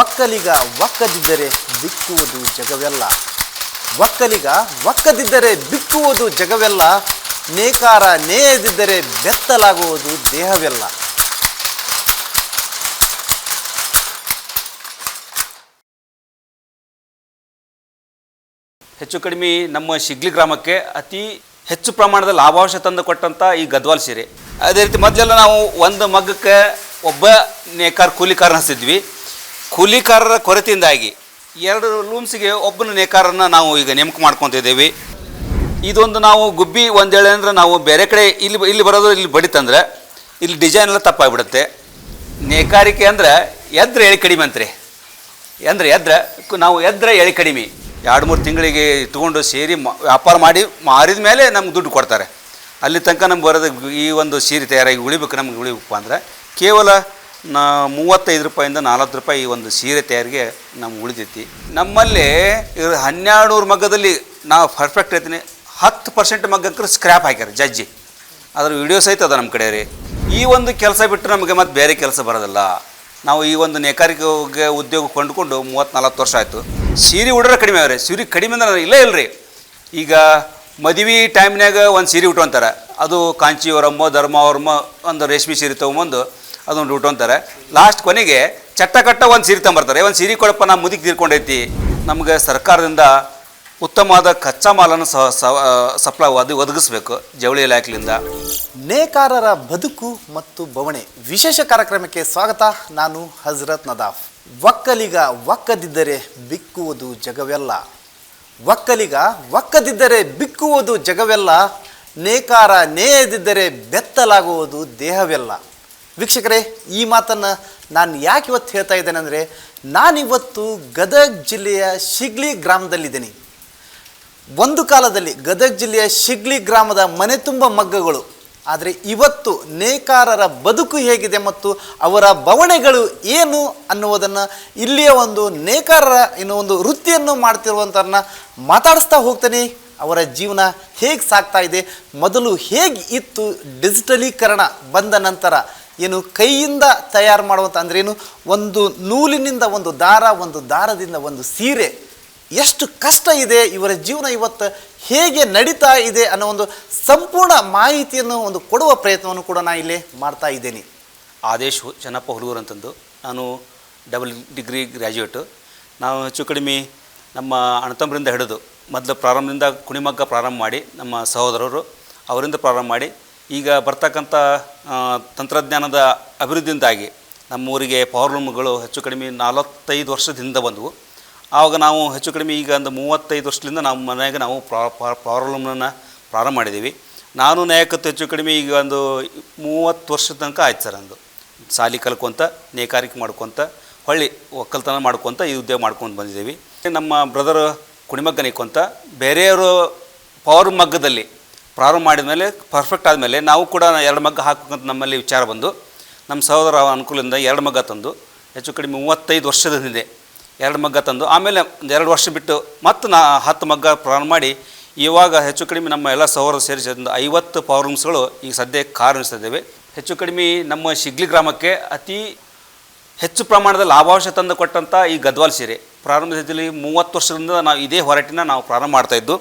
ಒಕ್ಕಲಿಗ ಒಕ್ಕದಿದ್ದರೆ ಬಿಕ್ಕುವುದು ಜಗವೆಲ್ಲ. ಒಕ್ಕಲಿಗ ಒಕ್ಕದಿದ್ದರೆ ಬಿಕ್ಕುವುದು ಜಗವೆಲ್ಲ. ನೇಕಾರ ನೇಯದಿದ್ದರೆ ಬೆತ್ತಲಾಗುವುದು ದೇಹವೆಲ್ಲ. ಹೆಚ್ಚು ಕಡಿಮೆ ನಮ್ಮ ಶಿಗ್ಲಿ ಗ್ರಾಮಕ್ಕೆ ಅತಿ ಹೆಚ್ಚು ಪ್ರಮಾಣದ ಲಾಭಾಂಶ ತಂದು ಕೊಟ್ಟಂಥ ಈ ಗದ್ವಾಲ್ ಸೀರೆ. ಅದೇ ರೀತಿ ಮೊದಲೆಲ್ಲ ನಾವು ಒಂದು ಮಗ್ಗಕ್ಕೆ ಒಬ್ಬ ನೇಕಾರ ಕೂಲಿಕಾರನ ಹಚ್ತಿದ್ವಿ ಕೂಲಿಕಾರರ ಕೊರತೆಯಿಂದಾಗಿ ಎರಡು ಲೂಮ್ಸ್ಗೆ ಒಬ್ಬನ ನೇಕಾರನ್ನ ನಾವು ಈಗ ನೇಮಕ ಮಾಡ್ಕೊತಿದ್ದೇವೆ ಇದೊಂದು ನಾವು ಗುಬ್ಬಿ ಒಂದೇಳೆ ಅಂದ್ರೆ ನಾವು ಬೇರೆ ಕಡೆ ಇಲ್ಲಿ ಇಲ್ಲಿ ಬರೋದು ಇಲ್ಲಿ ಬಡಿತಂದ್ರೆ ಇಲ್ಲಿ ಡಿಸೈನ್ ಎಲ್ಲ ತಪ್ಪಾಗ್ಬಿಡುತ್ತೆ. ನೇಕಾರಿಕೆ ಅಂದ್ರೆ ಎದ್ರ ಎಳೆ ಕಡಿಮೆ ಅಂತ್ರಿ. ಅಂದ್ರೆ ಎದ್ರ ನಾವು ಎದ್ರ ಎಳೆ ಕಡಿಮೆ. ಎರಡು ಮೂರು ತಿಂಗಳಿಗೆ ಇಟ್ಕೊಂಡು ಸೇರಿ ವ್ಯಾಪಾರ ಮಾಡಿ ಮಾರಿದ ಮೇಲೆ ನಮ್ಗೆ ದುಡ್ಡು ಕೊಡ್ತಾರೆ. ಅಲ್ಲಿ ತನಕ ನಮ್ಗೆ ಬರೋದು ಈ ಒಂದು ಸೀರೆ ತಯಾರಾಗಿ ಉಳಿಬೇಕು, ನಮ್ಗೆ ಉಳಿಬೇಕು ಅಂದ್ರೆ ಕೇವಲ ನಾ ಮೂವತ್ತೈದು ರೂಪಾಯಿಂದ ನಲ್ವತ್ತು ರೂಪಾಯಿ ಈ ಒಂದು ಸೀರೆ ತಯಾರಿಗೆ ನಮ್ಗೆ ಉಳಿತೈತಿ ನಮ್ಮಲ್ಲಿ ಹನ್ನೆರಡು ನೂರು ಮಗ್ಗದಲ್ಲಿ ನಾವು ಪರ್ಫೆಕ್ಟ್ ಐತೀನಿ. ಹತ್ತು ಪರ್ಸೆಂಟ್ ಮಗ್ಗಕ್ಕೆ ಸ್ಕ್ರ್ಯಾಪ್ ಹಾಕ್ಯಾರ ಜಜ್ಜಿ. ಅದ್ರ ವಿಡಿಯೋ ಸಹಿತ ಅದ ನಮ್ಮ ಕಡೆ ರೀ ಈ ಒಂದು ಕೆಲಸ ಬಿಟ್ಟರೆ ನಮಗೆ ಮತ್ತೆ ಬೇರೆ ಕೆಲಸ ಬರೋದಿಲ್ಲ. ನಾವು ಈ ಒಂದು ನೇಕಾರಿಕೆ ಉದ್ಯೋಗ ಕೊಂಡ್ಕೊಂಡು ಮೂವತ್ತು ನಲ್ವತ್ತು ವರ್ಷ ಆಯಿತು. ಸೀರೆ ಉಡ್ರೆ ಕಡಿಮೆ ಅವ್ರಿ. ಸೀರೆ ಕಡಿಮೆ ಅಂದ್ರೆ ಇಲ್ಲೇ ಇಲ್ಲರಿ ಈಗ ಮದುವೆ ಟೈಮ್ನಾಗ ಒಂದು ಸೀರೆ ಉಟ್ಕೊಂತಾರೆ ಅದು ಕಾಂಚಿಯವರಮ್ಮ ಧರ್ಮ ಅವ್ರಮ್ಮ ಒಂದು ರೇಷ್ಮೆ ಸೀರೆ ತೊಗೊಂಬಂದು ಅದೊಂದು ಅಂತಾರೆ. ಲಾಸ್ಟ್ ಕೊನೆಗೆ ಚಟ್ಟ ಕಟ್ಟ ಒಂದು ಸೀರೆ ತಂಬರ್ತಾರೆ ಒಂದು ಸೀರೆ ಕೊಡಪ್ಪ ನಾವು ಮುದಿಗೆ ತೀರ್ಕೊಂಡೈತಿ. ನಮಗೆ ಸರ್ಕಾರದಿಂದ ಉತ್ತಮವಾದ ಕಚ್ಚಾ ಮಾಲನ್ನು ಸ ಸಪ್ಲೈ ಅದು ಒದಗಿಸ್ಬೇಕು ಜವಳಿ ಇಲಾಖೆಯಿಂದ. ನೇಕಾರರ ಬದುಕು ಮತ್ತು ಬವಣೆ ವಿಶೇಷ ಕಾರ್ಯಕ್ರಮಕ್ಕೆ ಸ್ವಾಗತ. ನಾನು ಹಜರತ್ ನದಾಫ್. ಒಕ್ಕಲಿಗ ಒಕ್ಕದಿದ್ದರೆ ಬಿಕ್ಕುವುದು ಜಗವೆಲ್ಲ. ಒಕ್ಕಲಿಗ ಒಕ್ಕದಿದ್ದರೆ ಬಿಕ್ಕುವುದು ಜಗವೆಲ್ಲ. ನೇಕಾರ ನೇಯದಿದ್ದರೆ ಬೆತ್ತಲಾಗುವುದು ದೇಹವೆಲ್ಲ. ವೀಕ್ಷಕರೇ, ಈ ಮಾತನ್ನು ನಾನು ಯಾಕೆ ಇವತ್ತು ಹೇಳ್ತಾ ಇದ್ದೇನೆ ಅಂದರೆ ನಾನಿವತ್ತು ಗದಗ ಜಿಲ್ಲೆಯ ಶಿಗ್ಲಿ ಗ್ರಾಮದಲ್ಲಿದ್ದೀನಿ. ಒಂದು ಕಾಲದಲ್ಲಿ ಗದಗ ಜಿಲ್ಲೆಯ ಶಿಗ್ಲಿ ಗ್ರಾಮದ ಮನೆ ತುಂಬ ಮಗ್ಗಗಳು, ಆದರೆ ಇವತ್ತು ನೇಕಾರರ ಬದುಕು ಹೇಗಿದೆ ಮತ್ತು ಅವರ ಬವಣೆಗಳು ಏನು ಅನ್ನುವುದನ್ನು ಇಲ್ಲಿಯ ಒಂದು ನೇಕಾರರ ಇನ್ನೊಂದು ಒಂದು ವೃತ್ತಿಯನ್ನು ಮಾಡ್ತಿರುವಂಥವ್ರನ್ನ ಮಾತಾಡಿಸ್ತಾ ಹೋಗ್ತಾನೆ. ಅವರ ಜೀವನ ಹೇಗೆ ಸಾಗ್ತಾ ಇದೆ, ಮೊದಲು ಹೇಗೆ ಇತ್ತು ಡಿಜಿಟಲೀಕರಣ ಬಂದ ನಂತರ ಏನು ಕೈಯಿಂದ ತಯಾರು ಮಾಡುವಂಥ ಅಂದ್ರೆ ಏನು, ಒಂದು ನೂಲಿನಿಂದ ಒಂದು ದಾರ, ಒಂದು ದಾರದಿಂದ ಒಂದು ಸೀರೆ, ಎಷ್ಟು ಕಷ್ಟ ಇದೆ, ಇವರ ಜೀವನ ಇವತ್ತು ಹೇಗೆ ನಡೀತಾ ಇದೆ ಅನ್ನೋ ಒಂದು ಸಂಪೂರ್ಣ ಮಾಹಿತಿಯನ್ನು ಒಂದು ಕೊಡುವ ಪ್ರಯತ್ನವನ್ನು ಕೂಡ ನಾನು ಇಲ್ಲಿ ಮಾಡ್ತಾ ಇದ್ದೇನೆ. ಆದೇಶ್ ಚೆನ್ನಪ್ಪ ಹುಡುಗರು ಅಂತಂದು. ನಾನು ಡಬಲ್ ಡಿಗ್ರಿ ಗ್ರ್ಯಾಜುಯೇಟು ನಾವು ಹೆಚ್ಚು ಕಡಿಮೆ ನಮ್ಮ ಅಣ್ಣತಮ್ಮರಿಂದ ಹಿಡಿದು ಮೊದಲು ಪ್ರಾರಂಭದಿಂದ ಕುಣಿಮಗ್ಗ ಪ್ರಾರಂಭ ಮಾಡಿ ನಮ್ಮ ಸಹೋದರರು ಅವರಿಂದ ಪ್ರಾರಂಭ ಮಾಡಿ ಈಗ ಬರ್ತಕ್ಕಂಥ ತಂತ್ರಜ್ಞಾನದ ಅಭಿವೃದ್ಧಿಯಿಂದಾಗಿ ನಮ್ಮೂರಿಗೆ ಪವರ್ ಲೂಮ್ಗಳು ಹೆಚ್ಚು ಕಡಿಮೆ ನಲವತ್ತೈದು ವರ್ಷದಿಂದ ಬಂದವು. ಆವಾಗ ನಾವು ಹೆಚ್ಚು ಕಡಿಮೆ ಈಗ ಒಂದು ಮೂವತ್ತೈದು ವರ್ಷದಿಂದ ನಮ್ಮ ಮನೆಯಾಗ ನಾವು ಪವರ್ ಲೂಮ್ನ ಪ್ರಾರಂಭ ಮಾಡಿದ್ದೀವಿ. ನಾನು ನಾಯಕತ್ವ ಹೆಚ್ಚು ಕಡಿಮೆ ಈಗ ಒಂದು ಮೂವತ್ತು ವರ್ಷದ ತನಕ ಆಯ್ತು ಸರ್ ಅಂದು ಸಾಲಿ ಕಲ್ಕೊಂತ, ನೇಕಾರಿಕೆ ಮಾಡ್ಕೊತ, ಹೊಳ್ಳಿ ಒಕ್ಕಲ್ತನ ಮಾಡ್ಕೊತ ಈ ಉದ್ಯೋಗ ಮಾಡ್ಕೊಂಡು ಬಂದಿದ್ದೀವಿ. ನಮ್ಮ ಬ್ರದರ್ ಕುಣಿಮಗ್ಗ ಕೊಂತ ಬೇರೆಯವರು ಪವರ್ ಮಗ್ಗದಲ್ಲಿ ಪ್ರಾರಂಭ ಮಾಡಿದ ಮೇಲೆ ಪರ್ಫೆಕ್ಟ್ ಆದಮೇಲೆ ನಾವು ಕೂಡ ಎರಡು ಮಗ್ಗ ಹಾಕಬೇಕಂತ ನಮ್ಮಲ್ಲಿ ವಿಚಾರ ಬಂದು, ನಮ್ಮ ಸಹೋದರ ಅನುಕೂಲದಿಂದ ಎರಡು ಮಗ್ಗ ತಂದು, ಹೆಚ್ಚು ಕಡಿಮೆ ಮೂವತ್ತೈದು ವರ್ಷದ ಹಿಂದೆ ಎರಡು ಮಗ್ಗ ತಂದು, ಆಮೇಲೆ ಒಂದು ಎರಡು ವರ್ಷ ಬಿಟ್ಟು ಮತ್ತು ನಾ ಹತ್ತು ಮಗ್ಗ ಪ್ರಾರಂಭ ಮಾಡಿ, ಇವಾಗ ಹೆಚ್ಚು ಕಡಿಮೆ ನಮ್ಮ ಎಲ್ಲ ಸಹೋದರ ಸೇರಿಸಿ ಒಂದು ಐವತ್ತು ಪವರ್ ರೂಮ್ಸ್ಗಳು ಈಗ ಸದ್ಯಕ್ಕೆ ಕಾರ್ಯನಿಸ್ತಿದ್ದೇವೆ ಹೆಚ್ಚು ಕಡಿಮೆ ನಮ್ಮ ಶಿಗ್ಲಿ ಗ್ರಾಮಕ್ಕೆ ಅತಿ ಹೆಚ್ಚು ಪ್ರಮಾಣದ ಲಾಭಾಂಶ ತಂದು ಕೊಟ್ಟಂಥ ಈ ಗದ್ವಾಲ್ ಸೀರೆ. ಪ್ರಾರಂಭದಲ್ಲಿ ಮೂವತ್ತು ವರ್ಷದಿಂದ ನಾವು ಇದೇ ಹೊರಟಿನ ನಾವು ಪ್ರಾರಂಭ ಮಾಡ್ತಾಯಿದ್ದು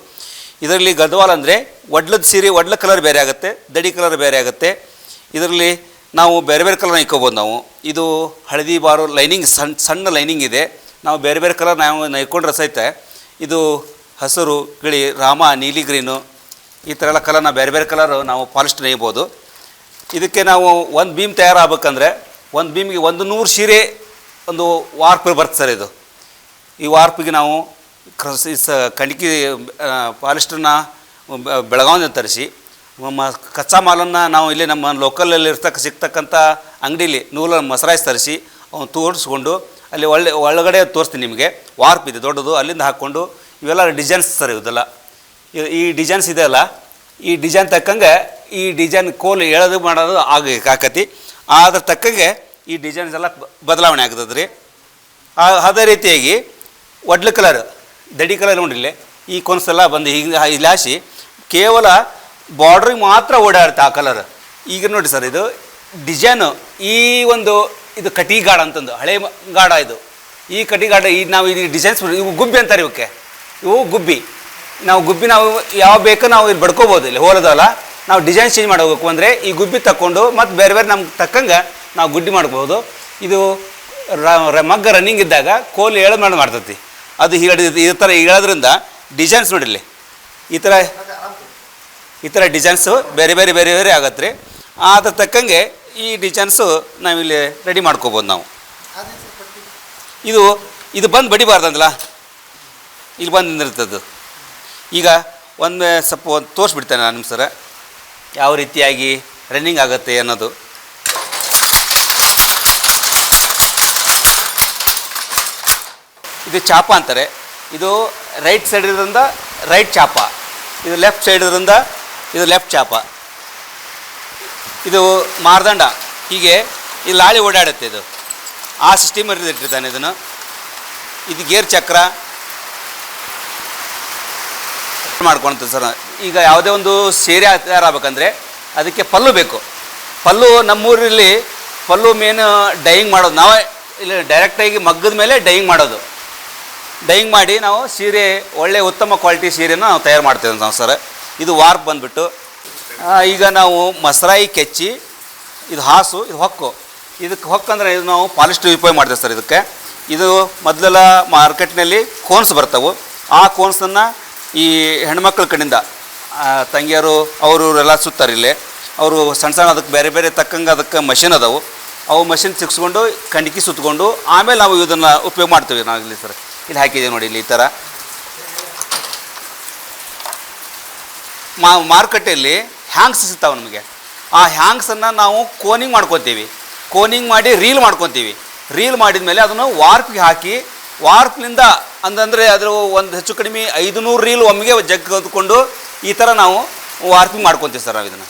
ಇದರಲ್ಲಿ ಗದ್ವಾಲ್ ಅಂದರೆ ಒಡ್ಲದ ಸೀರೆ, ಒಡ್ಲ ಕಲರ್ ಬೇರೆ ಆಗುತ್ತೆ, ದಡಿ ಕಲರ್ ಬೇರೆ ಆಗುತ್ತೆ. ಇದರಲ್ಲಿ ನಾವು ಬೇರೆ ಬೇರೆ ಕಲರ್ನ ಇಕ್ಕೋಬೋದು ನಾವು. ಇದು ಹಳದಿ ಬಾರು ಲೈನಿಂಗ್ ಸಣ್ಣ ಸಣ್ಣ ಲೈನಿಂಗ್ ಇದೆ. ನಾವು ಬೇರೆ ಬೇರೆ ಕಲರ್ ನಾವು ನೈಕೊಂಡ್ರೆ ಸಹಿತ ಇದು ಹಸಿರು, ಗಿಳಿ, ರಾಮ, ನೀಲಿ ಗ್ರೀನು ಈ ಥರ ಎಲ್ಲ ಕಲರ್ನ ಬೇರೆ ಬೇರೆ ಕಲರು ನಾವು ಪಾಲಿಸ್ಟ್ ನೇಯ್ಬೋದು ಇದಕ್ಕೆ ನಾವು ಒಂದು ಬೀಮ್ ತಯಾರಾಗಬೇಕಂದ್ರೆ, ಒಂದು ಬೀಮ್ಗೆ ಒಂದು ನೂರು ಸೀರೆ ಒಂದು ವಾರ್ಪ್ ಬರ್ತದೆ ಸರ್ ಇದು. ಈ ವಾರ್ಪಿಗೆ ನಾವು ಕ್ರಸ್ ಸ ಕಣಿಕಿ ಪಾಲಿಸ್ಟರ್ನ ಬೆಳಗಾವಿಂದ ತರಿಸಿ ಕಚ್ಚಾ ಮಾಲನ್ನು ನಾವು ಇಲ್ಲಿ ನಮ್ಮ ಲೋಕಲಲ್ಲಿ ಇರ್ತಕ್ಕ, ಸಿಗ್ತಕ್ಕಂಥ ಅಂಗಡೀಲಿ ನೂಲನ್ನು ಮಸರಾಯಿಸಿ ತರಿಸಿ, ಅವನು ತೋರಿಸ್ಕೊಂಡು ಅಲ್ಲಿ ಒಳ್ಳೆ, ಒಳಗಡೆ ತೋರಿಸ್ತೀನಿ ನಿಮಗೆ. ವಾರ್ಪ್ ಇದೆ, ದೊಡ್ಡದು, ಅಲ್ಲಿಂದ ಹಾಕ್ಕೊಂಡು ಇವೆಲ್ಲ ಡಿಸೈನ್ಸ್ ಸರ್ ಇವುದೆಲ್ಲ. ಈ- ಡಿಸೈನ್ಸ್ ಡಿಸೈನ್ಸ್ ಇದೆಯಲ್ಲ ಈ ಡಿಸೈನ್ ತಕ್ಕಂಗೆ ಈ ಡಿಸೈನ್ ಕೋಲ್ ಎಳೆದು ಮಾಡೋದು ಆಗ, ಆಕತಿ. ಅದ್ರ ತಕ್ಕಂಗೆ ಈ ಡಿಸೈನ್ಸ್ ಎಲ್ಲ ಬದಲಾವಣೆ ಆಗ್ತದೆ ರೀ ಅದೇ ರೀತಿಯಾಗಿ ಒಡ್ಲು ಕಲರ್, ದಡಿ ಕಲರ್ ನೋಡಿಲ್ಲ ಈ ಕೊನ್ಸೆಲ್ಲ ಬಂದು ಹಿಂಗೆ ಇಲಾಶಿ ಕೇವಲ ಬಾರ್ಡ್ರಿಗೆ ಮಾತ್ರ ಓಡಾಡುತ್ತೆ ಆ ಕಲರ್ ಈಗ ನೋಡಿ ಸರ್ ಇದು ಡಿಸೈನು ಈ ಒಂದು ಇದು ಕಟಿ ಗಾಡ ಅಂತಂದು, ಹಳೆ ಗಾಢ ಗಾಡ ಇದು. ಈ ಕಟಿಗಾಡ ಈ ನಾವು ಇದು ಡಿಸೈನ್ಸ್ ಇವು ಗುಬ್ಬಿ ಅಂತಾರೆ ಇವಕ್ಕೆ. ಇವು ಗುಬ್ಬಿ. ನಾವು ಗುಬ್ಬಿ ನಾವು ಯಾವ ಬೇಕೋ ನಾವು ಇಲ್ಲಿ ಬಡ್ಕೋಬೋದು ಇಲ್ಲಿ ಹೋಲದಲ್ಲ ನಾವು ಡಿಸೈನ್ ಚೇಂಜ್ ಮಾಡಬೇಕು ಅಂದರೆ ಈ ಗುಬ್ಬಿ ತಕ್ಕೊಂಡು ಮತ್ತು ಬೇರೆ ಬೇರೆ ನಮ್ಗೆ ತಕ್ಕಂಗೆ ನಾವು ಗುಡ್ಡಿ ಮಾಡ್ಬೋದು ಇದು ರ- ಮಗ್ಗ ರನ್ನಿಂಗ್ ಇದ್ದಾಗ, ಕೋಲು ಏಳು ಮಾಡಿ ಮಾಡ್ತೈತಿ. ಅದು ಹೀಗೆ ಈ ಥರ ಹೇಳೋದ್ರಿಂದ ಡಿಸೈನ್ಸ್ ನೋಡಿರಲಿ. ಈ ಥರ ಈ ಥರ ಡಿಸೈನ್ಸು ಬೇರೆ ಬೇರೆ ಬೇರೆ ಬೇರೆ ಆಗತ್ತೆ ರೀ. ಅದ್ರ ತಕ್ಕಂಗೆ ಈ ಡಿಸೈನ್ಸು ನಾವಿಲ್ಲಿ ರೆಡಿ ಮಾಡ್ಕೋಬೋದು ನಾವು. ಇದು ಇದು ಬಂದು ಬಡಿಬಾರ್ದಂದಲ್ಲ ಇಲ್ಲಿ ಬಂದು ನಿಂದಿರ್ತದ್ದು. ಈಗ ಒಂದು ಸ್ವಲ್ಪ ಒಂದು ತೋರಿಸ್ಬಿಡ್ತೇನೆ ನಾನು ನಿಮ್ಮ ಸರ. ಯಾವ ರೀತಿಯಾಗಿ ರನ್ನಿಂಗ್ ಆಗುತ್ತೆ ಅನ್ನೋದು. ಇದು ಚಾಪ ಅಂತಾರೆ. ಇದು ರೈಟ್ ಸೈಡ್ ಇರೋದ್ರಿಂದ ರೈಟ್ ಚಾಪ. ಇದು ಲೆಫ್ಟ್ ಸೈಡ್ ಇರೋದ್ರಿಂದ ಇದು ಲೆಫ್ಟ್ ಚಾಪ. ಇದು ಮಾರ್ದಂಡ. ಹೀಗೆ ಈ ಲಾಳಿ ಓಡಾಡುತ್ತೆ ಇದು. ಆ ಸಿಸ್ಟಮ್ ಇಟ್ಟಿರ್ತಾನೆ ಇದನ್ನು. ಇದು ಗೇರ್ ಚಕ್ರ. ಮಾಡ್ಕೊಳ್ತೀವಿ ಸರ್. ಈಗ ಯಾವುದೇ ಒಂದು ಸೀರೆ ತಯಾರಾಗಬೇಕಂದ್ರೆ ಅದಕ್ಕೆ ಪಲ್ಲು ಬೇಕು. ಪಲ್ಲು ನಮ್ಮೂರಲ್ಲಿ ಪಲ್ಲು ಮೇನ್ ಡೈಯಿಂಗ್ ಮಾಡೋದು. ನಾವೇ ಇಲ್ಲಿ ಡೈರೆಕ್ಟಾಗಿ ಮಗ್ಗದ ಮೇಲೆ ಡೈಯಿಂಗ್ ಮಾಡೋದು. ಡೈಯಿಂಗ್ ಮಾಡಿ ನಾವು ಸೀರೆ, ಒಳ್ಳೆ ಉತ್ತಮ ಕ್ವಾಲಿಟಿ ಸೀರೆನ ನಾವು ತಯಾರು ಮಾಡ್ತೇವೆ ನಾವು ಸರ್. ಇದು ವಾರ್ಪ್ ಬಂದುಬಿಟ್ಟು ಈಗ ನಾವು ಮಸರಾಯಿ ಕೆಚ್ಚಿ, ಇದು ಹಾಸು, ಇದು ಹೊಕ್ಕು. ಇದಕ್ಕೆ ಹೊಕ್ಕಂದ್ರೆ ಇದು ನಾವು ಪಾಲಿಸ್ಟರ್ ಉಪಯೋಗ ಮಾಡ್ತೇವೆ ಸರ್ ಇದಕ್ಕೆ. ಇದು ಮೊದಲೆಲ್ಲ ಮಾರ್ಕೆಟ್ನಲ್ಲಿ ಕೋನ್ಸ್ ಬರ್ತವೆ. ಆ ಕೋನ್ಸನ್ನು ಈ ಹೆಣ್ಮಕ್ಳ ಕಡೆಯಿಂದ ತಂಗಿಯರು, ಅವರು ಇವರೆಲ್ಲ ಸುತ್ತಾರೆ ಇಲ್ಲಿ. ಅವರು ಸಣ್ಣ ಸಣ್ಣ ಅದಕ್ಕೆ ಬೇರೆ ಬೇರೆ ತಕ್ಕಂಗೆ ಅದಕ್ಕೆ ಮಷಿನ್ ಅದಾವು. ಅವು ಮಷಿನ್ ಸಿಕ್ಸ್ಕೊಂಡು ಕಂಡಿಕಿ ಸುತ್ಕೊಂಡು, ಆಮೇಲೆ ನಾವು ಇದನ್ನು ಉಪಯೋಗ ಮಾಡ್ತೀವಿ ನಾವು ಇಲ್ಲಿ ಸರ್. ಇಲ್ಲಿ ಹಾಕಿದೆ ನೋಡಿ ಇಲ್ಲಿ ಈ ಥರ ಮಾ ಮಾರುಕಟ್ಟೆಯಲ್ಲಿ ಹ್ಯಾಂಗ್ಸ್ ಸಿಗ್ತಾವೆ ನಮಗೆ. ಆ ಹ್ಯಾಂಗ್ಸನ್ನು ನಾವು ಕೋನಿಂಗ್ ಮಾಡ್ಕೊತೀವಿ. ಕೋನಿಂಗ್ ಮಾಡಿ ರೀಲ್ ಮಾಡ್ಕೊತೀವಿ. ರೀಲ್ ಮಾಡಿದ ಮೇಲೆ ಅದನ್ನು ವಾರ್ಪ್ಗೆ ಹಾಕಿ ವಾರ್ಪ್ನಿಂದ ಅಂತಂದರೆ ಅದರ ಒಂದು ಹೆಚ್ಚು ಕಡಿಮೆ ಐದು ನೂರು ರೀಲ್ ಒಮ್ಮೆಗೆ ಜಗ್ಗದ್ಕೊಂಡು ಈ ಥರ ನಾವು ವಾರ್ಪಿಂಗ್ ಮಾಡ್ಕೊತೀವಿ ಸರ್ ನಾವು ಇದನ್ನು.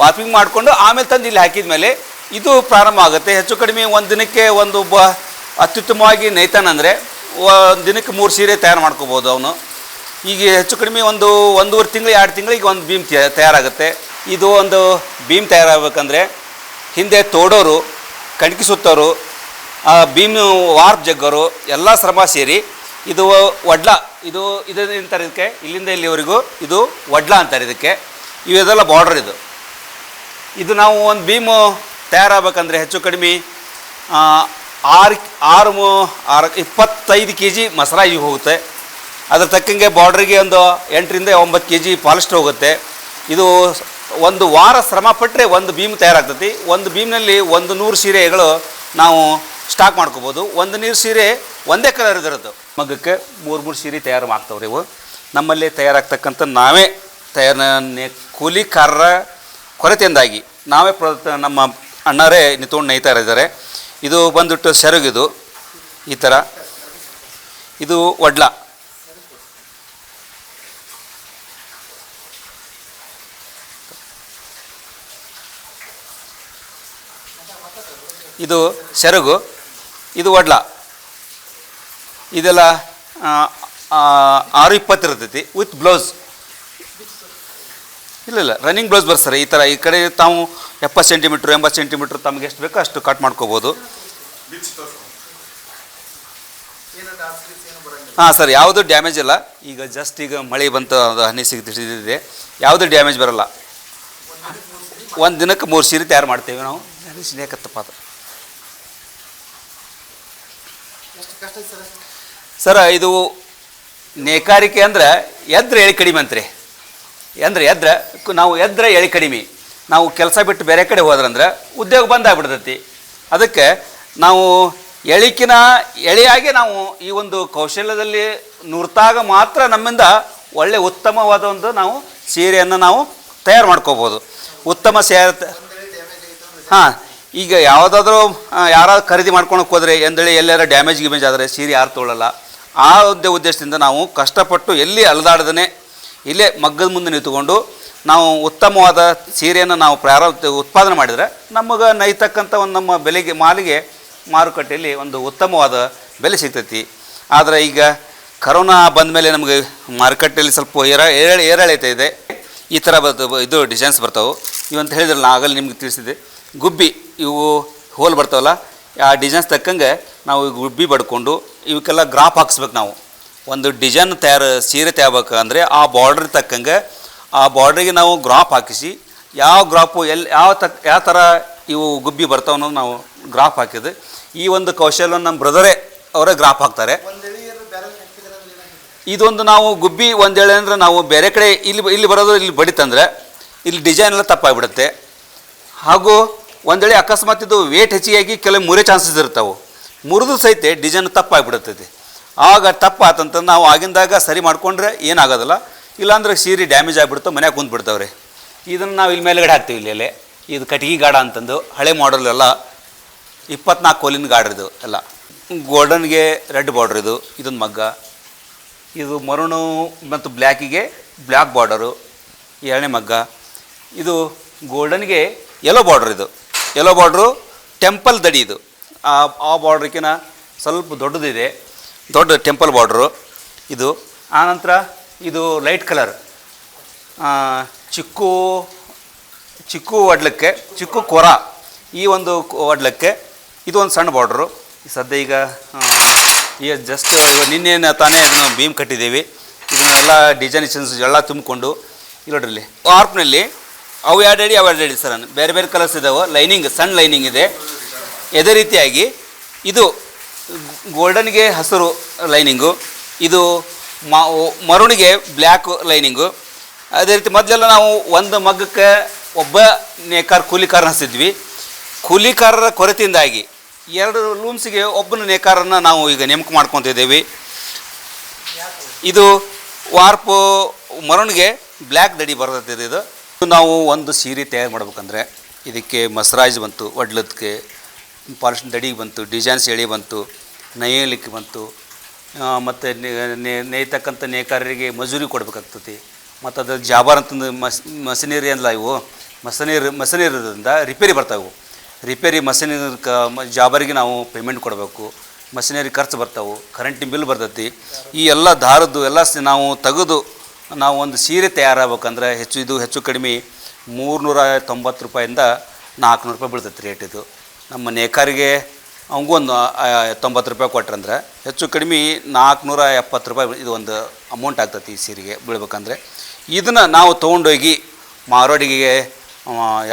ವಾರ್ಪಿಂಗ್ ಮಾಡಿಕೊಂಡು ಆಮೇಲೆ ತಂದು ಇಲ್ಲಿ ಹಾಕಿದ ಮೇಲೆ ಇದು ಪ್ರಾರಂಭ ಆಗುತ್ತೆ. ಹೆಚ್ಚು ಕಡಿಮೆ ಒಂದು ದಿನಕ್ಕೆ ಒಂದು ಬ ಅತ್ಯುತ್ತಮವಾಗಿ ನೇಯ್ತಾನಂದರೆ ಒಂದು ದಿನಕ್ಕೆ ಮೂರು ಸೀರೆ ತಯಾರು ಮಾಡ್ಕೋಬೋದು ಅವನು. ಈಗ ಹೆಚ್ಚು ಕಡಿಮೆ ಒಂದು ಒಂದೂವರೆ ತಿಂಗಳು, ಎರಡು ತಿಂಗಳಿಗೆ ಒಂದು ಬೀಮ್ ತಯ- ತಯಾರಾಗುತ್ತೆ. ಇದು ಒಂದು ಬೀಮ್ ತಯಾರಾಗಬೇಕಂದ್ರೆ ಹಿಂದೆ ತೋಡೋರು, ಕಣಕಿ ಸುತ್ತೋರು ಬೀಮ್ ವಾರ್ಪ್ ಜಗ್ಗೋರು, ಎಲ್ಲ ಶ್ರಮ ಸೇರಿ ಇದು ವಡ್ಲ, ಇದು ಇದಂತಾರೆ ಇದಕ್ಕೆ? ಇಲ್ಲಿಂದ ಇಲ್ಲಿವರೆಗೂ ಇದು ವಡ್ಲ ಅಂತಾರೆ ಇದಕ್ಕೆ. ಇವೆಲ್ಲ ಬಾರ್ಡ್ರ್ ಇದು. ಇದು ನಾವು ಒಂದು ಭೀಮು ತಯಾರಾಗಬೇಕಂದ್ರೆ ಹೆಚ್ಚು ಕಡಿಮೆ ಆರು ಆರು ಮೂ- ಆರು, ಇಪ್ಪತ್ತೈದು ಕೆ ಜಿ ಮಸರಾಯಿ ಹೋಗುತ್ತೆ. ಅದ್ರ ತಕ್ಕಂಗೆ ಬಾರ್ಡ್ರಿಗೆ ಒಂದು ಎಂಟರಿಂದ ಒಂಬತ್ತು ಕೆ ಜಿ ಪಾಲಿಸ್ಟರ್ ಹೋಗುತ್ತೆ. ಇದು ಒಂದು ವಾರ ಶ್ರಮ ಪಟ್ಟರೆ ಒಂದು ಬೀಮ್ ತಯಾರಾಗ್ತತಿ. ಒಂದು ಬೀಮ್ನಲ್ಲಿ ಒಂದು ನೂರು ಸೀರೆಗಳು ನಾವು ಸ್ಟಾಕ್ ಮಾಡ್ಕೋಬೋದು. ಒಂದು ನೀರು ಸೀರೆ ಒಂದೇ ಕಲರ್ ಇದಿರೋದು ಮಗಕ್ಕೆ ಮೂರು ಮೂರು ಸೀರೆ ತಯಾರು ಮಾಡ್ತಾವ್ರಿ ಇವು. ನಮ್ಮಲ್ಲಿ ತಯಾರಾಗ್ತಕ್ಕಂಥ ನಾವೇ ತಯಾರ ಕೂಲಿಕಾರರ ಕೊರತೆಯಿಂದಾಗಿ ನಾವೇ ಪ್ರ ನಮ್ಮ ಅಣ್ಣರೇ ನಿತ್ಕೊಂಡು ನೇಯ್ತಾ ಇದ್ದಾರೆ. ಇದು ಬಂದ್ಬಿಟ್ಟು ಸೆರಗಿದು, ಈ ಥರ ಇದು ಒಡ್ಲ. ಇದು ಸೆರಗು, ಇದು ಒಡ್ಲ. ಇದೆಲ್ಲ ಆರು ಇಪ್ಪತ್ತು ಇರ್ತೈತಿ ವಿತ್ ಬ್ಲೌಸ್ ಇಲ್ಲ ರನ್ನಿಂಗ್ ಬ್ಲೌಸ್ ಬರ್ತಾರೆ ಈ ಥರ ಈ ಕಡೆ ತಾವು ಎಪ್ಪತ್ತು ಸೆಂಟಿಮೀಟ್ರ್ ಎಂಬತ್ತು ಸೆಂಟಿಮೀಟ್ರ್ ತಮಗೆ ಎಷ್ಟು ಬೇಕೋ ಅಷ್ಟು ಕಟ್ ಮಾಡ್ಕೋಬೋದು. ಹಾಂ, ಸರ್, ಯಾವುದು ಡ್ಯಾಮೇಜ್ ಇಲ್ಲ. ಈಗ ಜಸ್ಟ್ ಈಗ ಮಳೆ ಬಂತು ಅದು ಹನಿ ಸಿಗ್ತಿದೆ. ಯಾವುದು ಡ್ಯಾಮೇಜ್ ಬರಲ್ಲ. ಒಂದು ದಿನಕ್ಕೆ ಮೂರು ಸೀರೆ ತಯಾರು ಮಾಡ್ತೇವೆ ನಾವು. ಸಿಡಿಯಕತ್ತಪ್ಪ ಅದು. ಸರ್, ಇದು ನೇಕಾರಿಕೆ ಅಂದ್ರೆ ಎದ್ರೆ ಹೇಳಿ ಕಡಿಮೆ ಅಂತ್ರಿ. ಅಂದ್ರೆ ಎದ್ರೆ, ನಾವು ಎದ್ರೆ ಎಳೆ ಕಡಿಮೆ. ನಾವು ಕೆಲಸ ಬಿಟ್ಟು ಬೇರೆ ಕಡೆ ಹೋದ್ರಂದ್ರೆ ಉದ್ಯೋಗ ಬಂದಾಗ್ಬಿಡ್ತೈತಿ ಅದಕ್ಕೆ ನಾವು ಎಳಿಕಿನ, ಎಳೆಯಾಗಿ ನಾವು ಈ ಒಂದು ಕೌಶಲ್ಯದಲ್ಲಿ ನುರ್ತಾಗ ಮಾತ್ರ ನಮ್ಮಿಂದ ಒಳ್ಳೆ ಉತ್ತಮವಾದ ಒಂದು ನಾವು ಸೀರೆಯನ್ನು ನಾವು ತಯಾರು ಮಾಡ್ಕೋಬೋದು. ಉತ್ತಮ ಸೀರೆ ಹಾಂ, ಈಗ ಯಾವುದಾದ್ರೂ ಯಾರಾದ್ರೂ ಖರೀದಿ ಮಾಡ್ಕೊಳಕ್ಕೆ ಹೋದರೆ ಎಂದೇಳಿ ಎಲ್ಲಾರ ಡ್ಯಾಮೇಜ್ ಗಿಮೇಜ್ ಆದರೆ ಸೀರೆ ಯಾರು ತೊಗೊಳ್ಳಲ್ಲ ಆ ಒಂದು ಉದ್ದೇಶದಿಂದ ನಾವು ಕಷ್ಟಪಟ್ಟು ಎಲ್ಲಿ ಅಲದಾಡ್ದೇ ಇಲ್ಲೇ ಮಗ್ಗದ ಮುಂದೆ ನಿಂತುಕೊಂಡು ನಾವು ಉತ್ತಮವಾದ ಸೀರೆಯನ್ನು ನಾವು ಪ್ರಾರಂಭ ಉತ್ಪಾದನೆ ಮಾಡಿದರೆ ನಮಗೆ ನೈತಕ್ಕಂಥ ಒಂದು ನಮ್ಮ ಬೆಲೆಗೆ, ಮಾಲಿಗೆ ಮಾರುಕಟ್ಟೆಯಲ್ಲಿ ಒಂದು ಉತ್ತಮವಾದ ಬೆಲೆ ಸಿಗ್ತೈತಿ. ಆದರೆ ಈಗ ಕರೋನಾ ಬಂದ ಮೇಲೆ ನಮಗೆ ಮಾರುಕಟ್ಟೆಯಲ್ಲಿ ಸ್ವಲ್ಪ ಏರ ಏರ, ಏರಳೈತೆ ಇದೆ. ಈ ಥರ ಬರ್ತವೆ ಇದು ಡಿಸೈನ್ಸ್ ಬರ್ತಾವೆ. ಇವಂತ ಹೇಳಿದ್ರಲ್ಲ ನಾ ಆಗಲ್ಲಿ ನಿಮ್ಗೆ ತಿಳಿಸಿದೆ ಗುಬ್ಬಿ, ಇವು ಹೋಲ್ ಬರ್ತಾವಲ್ಲ, ಆ ಡಿಸೈನ್ಸ್ ತಕ್ಕಂಗೆ ನಾವು ಗುಬ್ಬಿ ಬಡ್ಕೊಂಡು, ಇವಕ್ಕೆಲ್ಲ ಗ್ರಾಫ್ ಹಾಕ್ಸ್ಬೇಕು ನಾವು. ಒಂದು ಡಿಸೈನ್ ತಯಾರು, ಸೀರೆ ತಯಾರಬೇಕು ಅಂದರೆ ಆ ಬಾರ್ಡ್ರಿಗೆ ತಕ್ಕಂಗೆ, ಆ ಬಾರ್ಡ್ರಿಗೆ ನಾವು ಗ್ರಾಫ್ ಹಾಕಿಸಿ, ಯಾವ ಗ್ರಾಫು ಎಲ್ಲಿ ಯಾವ ತಕ್ ಯಾವ ಥರ ಇವು ಗುಬ್ಬಿ ಬರ್ತಾವೆ ಅನ್ನೋದು ನಾವು ಗ್ರಾಫ್ ಹಾಕಿದ್ದು. ಈ ಒಂದು ಕೌಶಲ್ಯ ನಮ್ಮ ಬ್ರದರೇ ಅವರೇ ಗ್ರಾಫ್ ಹಾಕ್ತಾರೆ. ಇದೊಂದು ನಾವು ಗುಬ್ಬಿ ಒಂದೇಳೆ ಅಂದ್ರೆ ನಾವು ಬೇರೆ ಕಡೆ ಇಲ್ಲಿ ಇಲ್ಲಿ ಬರೋದು ಇಲ್ಲಿ ಬಡಿತಂದ್ರೆ, ಇಲ್ಲಿ ಡಿಸೈನ್ ಎಲ್ಲ ತಪ್ಪಾಗಿಬಿಡುತ್ತೆ. ಹಾಗೂ ಒಂದೇಳೆ ಅಕಸ್ಮಾತ್ ಇದು ವೇಟ್ ಹೆಚ್ಚಿಗಾಗಿ ಕೆಲವು ಮೂರೇ ಚಾನ್ಸಸ್ ಇರ್ತಾವೆ. ಮುರಿದು ಸಹಿತ ಡಿಸೈನ್ ತಪ್ಪಾಗ್ಬಿಡುತ್ತೈತಿ. ಆಗ ತಪ್ಪಾತಂತ ನಾವು ಆಗಿಂದಾಗ ಸರಿ ಮಾಡಿಕೊಂಡ್ರೆ ಏನಾಗೋದಿಲ್ಲ. ಇಲ್ಲಾಂದ್ರೆ ಸೀರೆ ಡ್ಯಾಮೇಜ್ ಆಗಿಬಿಡ್ತಾವೆ ಮನ್ಯಾಗ ಕುಂತ್ಬಿಡ್ತಾವೆ ರೀ ಇದನ್ನು ನಾವು ಇಲ್ಲಿ ಮೇಲ್ಗಡೆ ಹಾಕ್ತೀವಿ ಇಲ್ಲಿ ಎಲೆ ಇದು ಕಟ್ಟಿಗೆ ಗಾಡ ಅಂತಂದು, ಹಳೆ ಮಾಡಲ್ ಎಲ್ಲ ಇಪ್ಪತ್ನಾಲ್ಕು ಕೋಲಿನ ಗಾಡ್ರ್ ಇದು ಎಲ್ಲ. ಗೋಲ್ಡನ್ಗೆ ರೆಡ್ ಬಾರ್ಡ್ರ್ ಇದು, ಇದೊಂದು ಮಗ್ಗ. ಇದು ಮರುಣು ಮತ್ತು ಬ್ಲ್ಯಾಕಿಗೆ ಬ್ಲ್ಯಾಕ್ ಬಾರ್ಡರು ಎರಡನೇ ಮಗ್ಗ. ಇದು ಗೋಲ್ಡನ್ಗೆ ಯೆಲ್ಲೋ ಬಾರ್ಡ್ರ್ ಇದು. ಯೆಲ್ಲೋ ಬಾರ್ಡ್ರು ಟೆಂಪಲ್ ದಡಿ ಇದು. ಆ ಆ ಬಾರ್ಡ್ರಕ್ಕಿಂತ ಸ್ವಲ್ಪ ದೊಡ್ಡದಿದೆ. ದೊಡ್ಡ ಟೆಂಪಲ್ ಬಾರ್ಡ್ರು ಇದು. ಆನಂತರ ಇದು ಲೈಟ್ ಕಲರ್. ಚಿಕ್ಕು ಚಿಕ್ಕು ಒಡ್ಲಕ್ಕೆ, ಚಿಕ್ಕು ಕೊರ ಈ ಒಂದು ಒಡ್ಲಕ್ಕೆ ಇದು ಒಂದು ಸಣ್ಣ ಬಾರ್ಡ್ರು. ಸದ್ಯ ಈಗ ಈಗ ಜಸ್ಟ್ ನಿನ್ನೆ ತಾನೇ ಇದನ್ನು ಬೀಮ್ ಕಟ್ಟಿದ್ದೀವಿ. ಇದನ್ನೆಲ್ಲ ಡಿಸೈನೇಷನ್ಸ್ ಎಲ್ಲ ತುಂಬಿಕೊಂಡು ಇಲ್ಲೋಡ್ರಲ್ಲಿ ನೋಡ್ರಿ ಆರ್ಪ್ನಲ್ಲಿ ಅವು ಎರಡು ಅಡಿ ಅವು ಎರಡು ಅಡಿ ಸರ್. ಬೇರೆ ಬೇರೆ ಕಲರ್ಸ್ ಇದಾವೆ. ಲೈನಿಂಗ್ ಸಣ್ಣ ಲೈನಿಂಗ್ ಇದೆ. ಅದೇ ರೀತಿಯಾಗಿ ಇದು ಗೋಲ್ಡನ್ಗೆ ಹಸಿರು ಲೈನಿಂಗು, ಇದು ಮಾ ಮರುಣಿಗೆ ಬ್ಲ್ಯಾಕ್ ಲೈನಿಂಗು. ಅದೇ ರೀತಿ ಮೊದಲೆಲ್ಲ ನಾವು ಒಂದು ಮಗ್ಗಕ್ಕೆ ಒಬ್ಬ ನೇಕಾರ ಕೂಲಿಕಾರನ ಹಚ್ತಿದ್ವಿ ಕೂಲಿಕಾರರ ಕೊರತೆಯಿಂದಾಗಿ ಎರಡು ಲೂಮ್ಸ್ಗೆ ಒಬ್ಬನ ನೇಕಾರನ್ನು ನಾವು ಈಗ ನೇಮಕ ಮಾಡ್ಕೊತಿದ್ದೇವೆ ಇದು ವಾರ್ಪು ಮರುಣಿಗೆ ಬ್ಲ್ಯಾಕ್ ದಡಿ ಬರ್ತದೆ ಇದು. ನಾವು ಒಂದು ಸೀರೆ ತಯಾರು ಮಾಡ್ಬೇಕಂದ್ರೆ ಇದಕ್ಕೆ ಮಸರಾಜ್ ಬಂತು ಒಡ್ಲದಕ್ಕೆ ಪಾಲಿಶ್ ದಡಿಗೆ ಬಂತು ಡಿಸೈನ್ಸ್ ಎಳೆ ಬಂತು ನೈಯಲಿಕ್ಕೆ ಬಂತು. ಮತ್ತು ನೇಯ್ತಕ್ಕಂಥ ನೇಕಾರರಿಗೆ ಮಜೂರಿ ಕೊಡಬೇಕಾಗ್ತತಿ ಮತ್ತು ಅದು ಜಾಬಾರ್ ಅಂತಂದು ಮಸ್, ಮಸನೀರಿ ಅಂದ್ಲ ಇವು. ಮಸನೀರ್ ಮಷಿನರಿದಿಂದ ರಿಪೇರಿ ಬರ್ತಾವೆ. ರಿಪೇರಿ ಮಸನೀರ್ ಕ ಜಾಬರಿಗೆ ನಾವು ಪೇಮೆಂಟ್ ಕೊಡಬೇಕು. ಮಷಿನರಿ ಖರ್ಚು ಬರ್ತಾವೆ ಕರೆಂಟಿನ ಬಿಲ್ ಬರ್ತೈತಿ. ಈ ಎಲ್ಲ ದಾರದ್ದು, ಎಲ್ಲ ನಾವು ತೆಗೆದು, ನಾವು ಒಂದು ಸೀರೆ ತಯಾರಾಗಬೇಕಂದ್ರೆ ಹೆಚ್ಚು ಇದು ಹೆಚ್ಚು ಕಡಿಮೆ ಮೂರುನೂರ ತೊಂಬತ್ತು ರೂಪಾಯಿಂದ ನಾಲ್ಕುನೂರು ರೂಪಾಯಿ ಬೀಳ್ತೈತಿ ರೇಟ್ ಇದು. ನಮ್ಮ ನೇಕಾರಿಗೆ ಅವಂಗೊಂದು ತೊಂಬತ್ತು ರೂಪಾಯಿ ಕೊಟ್ರಂದ್ರೆ ಹೆಚ್ಚು ಕಡಿಮೆ ನಾಲ್ಕುನೂರ ಎಪ್ಪತ್ತು ರೂಪಾಯಿ ಇದು ಒಂದು ಅಮೌಂಟ್ ಆಗ್ತೈತಿ ಈ ಸೀರೆಗೆ ಬೀಳ್ಬೇಕಂದ್ರೆ. ಇದನ್ನು ನಾವು ತೊಗೊಂಡೋಗಿ ಮಾರೋಡಿಗೆ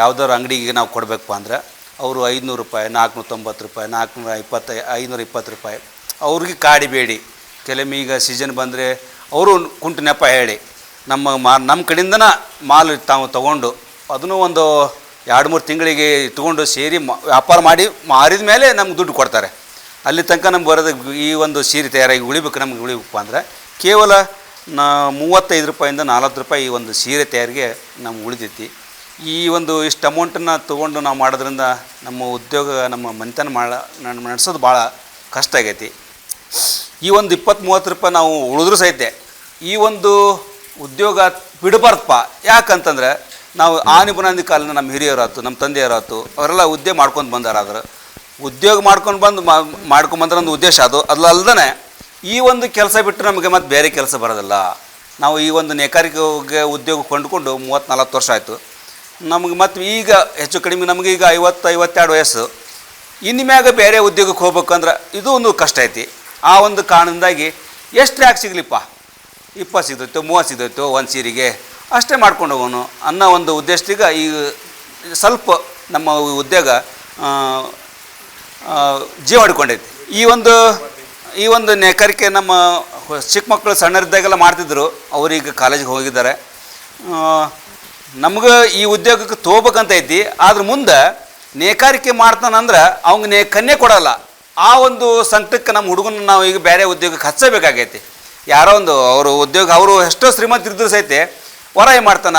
ಯಾವುದಾದ್ರು ಅಂಗಡಿಗೆ ನಾವು ಕೊಡಬೇಕು ಅಂದ್ರೆ ಅವರು ಐದುನೂರು ರೂಪಾಯಿ, ನಾಲ್ಕುನೂರ ತೊಂಬತ್ತು ರೂಪಾಯಿ, ನಾಲ್ಕುನೂರ ಇಪ್ಪತ್ತ ಐನೂರ ಇಪ್ಪತ್ತು ರೂಪಾಯಿ. ಅವ್ರಿಗೆ ಕಾಡಿಬೇಡಿ ಕೆಲವೊಮ್ಮೆ ಈಗ ಸೀಸನ್ ಬಂದರೆ ಅವರು ಕುಂಟು ನೆಪ ಹೇಳಿ. ನಮ್ಮ ಮಾ, ನಮ್ಮ ಕಡೆಯಿಂದನ ಮಾಲು ತಾವು ತೊಗೊಂಡು, ಅದನ್ನು ಒಂದು ಎರಡು ಮೂರು ತಿಂಗಳಿಗೆ ಇಟ್ಕೊಂಡು ಸೇರಿ ವ್ಯಾಪಾರ ಮಾಡಿ ಮಾರಿದ ಮೇಲೆ ನಮ್ಗೆ ದುಡ್ಡು ಕೊಡ್ತಾರೆ. ಅಲ್ಲಿ ತನಕ ನಮ್ಗೆ ಬರೋದು ಈ ಒಂದು ಸೀರೆ ತಯಾರಾಗಿ ಉಳಿಬೇಕು, ನಮ್ಗೆ ಉಳಿಬೇಕು ಅಂದರೆ ಕೇವಲ ನಾ, ಮೂವತ್ತೈದು ರೂಪಾಯಿಂದ ನಲ್ವತ್ತು ರೂಪಾಯಿ ಈ ಒಂದು ಸೀರೆ ತಯಾರಿಗೆ ನಮ್ಗೆ ಉಳಿದೈತಿ. ಈ ಒಂದು ಇಷ್ಟು ಅಮೌಂಟನ್ನು ತೊಗೊಂಡು ನಾವು ಮಾಡೋದ್ರಿಂದ ನಮ್ಮ ಉದ್ಯೋಗ, ನಮ್ಮ ಮನೆತನ ಮಾಡ ನಡೆಸೋದು ಭಾಳ ಕಷ್ಟ ಆಗೈತಿ. ಈ ಒಂದು ಇಪ್ಪತ್ತು ಮೂವತ್ತು ರೂಪಾಯಿ ನಾವು ಉಳಿದ್ರೂ ಸಹಿತ ಈ ಒಂದು ಉದ್ಯೋಗ ಬಿಡಬಾರ್ದಪ್ಪ. ಯಾಕಂತಂದ್ರೆ ನಾವು ಆನೆ ಬುನಾದಿ ಕಾಲದ ನಮ್ಮ ಹಿರಿಯರಾತು ನಮ್ಮ ತಂದೆಯರಾತು ಅವರೆಲ್ಲ ಉದ್ಯೋಗ ಮಾಡ್ಕೊಂಡು ಬಂದಾರಾದ್ರೆ ಉದ್ಯೋಗ ಮಾಡ್ಕೊಂಡು ಬಂದು ಮಾಡ್ಕೊಂಡು ಬಂದ್ರೆ ಒಂದು ಉದ್ದೇಶ ಅದು. ಅಲ್ಲದೆ ಈ ಒಂದು ಕೆಲಸ ಬಿಟ್ಟು ನಮಗೆ ಮತ್ತೆ ಬೇರೆ ಕೆಲಸ ಬರೋದಿಲ್ಲ. ನಾವು ಈ ಒಂದು ನೇಕಾರಿಕೆ ಉದ್ಯೋಗ ಕೊಂಡುಕೊಂಡು ಮೂವತ್ತು ನಲ್ವತ್ತು ವರ್ಷ ಆಯಿತು. ನಮಗೆ ಮತ್ತು ಈಗ ಹೆಚ್ಚು ಕಡಿಮೆ ನಮಗೆ ಈಗ ಐವತ್ತು, ಐವತ್ತೆರಡು ವಯಸ್ಸು. ಇನ್ನು ಮ್ಯಾಗ ಬೇರೆ ಉದ್ಯೋಗಕ್ಕೆ ಹೋಗ್ಬೇಕಂದ್ರೆ ಇದು ಒಂದು ಕಷ್ಟ ಐತಿ. ಆ ಒಂದು ಕಾರಣದಿಂದಾಗಿ ಎಷ್ಟು ಯಾಕೆ ಸಿಗಲಿಪ್ಪ? ಇಪ್ಪತ್ತು ಸಿಗ್ತೈತೋ, ಮೂವತ್ತು ಸಿಗ್ತೈತೋ ಒಂದು ಸೀರೆಗೆ? ಅಷ್ಟೇ ಮಾಡ್ಕೊಂಡು ಹೋಗೋನು ಅನ್ನೋ ಒಂದು ಉದ್ದೇಶದಿಗ ಈ ಸ್ವಲ್ಪ ನಮ್ಮ ಉದ್ಯೋಗ ಜೀವ ಹಿಡ್ಕೊಂಡೈತಿ ಈ ಒಂದು ಈ ಒಂದು ನೇಕಾರಿಕೆ ನಮ್ಮ ಚಿಕ್ಕ ಮಕ್ಕಳು ಸಣ್ಣರಿದ್ದಾಗೆಲ್ಲ ಮಾಡ್ತಿದ್ರು ಅವರೀಗ ಕಾಲೇಜಿಗೆ ಹೋಗಿದ್ದಾರೆ. ನಮ್ಗೆ ಈ ಉದ್ಯೋಗಕ್ಕೆ ತೋಬೇಕಂತ ಐತಿ ಆದ್ರೆ ಮುಂದೆ ನೇಕಾರಿಕೆ ಮಾಡ್ತಾನಂದ್ರೆ ಅವ್ಗೆ ನೇ, ಕನ್ಯೆ ಕೊಡಲ್ಲ. ಆ ಒಂದು ಸಂಕಟಕ್ಕೆ ನಮ್ಮ ಹುಡುಗನ ನಾವು ಈಗ ಬೇರೆ ಉದ್ಯೋಗಕ್ಕೆ ಹಚ್ಚಬೇಕಾಗೈತಿ. ಯಾರೋ ಒಂದು, ಅವರು ಉದ್ಯೋಗ, ಅವರು ಎಷ್ಟೋ ಶ್ರೀಮಂತರಿದ್ರು ಸಹಿತ ಹೊರ ಏನು ಮಾಡ್ತಾನ?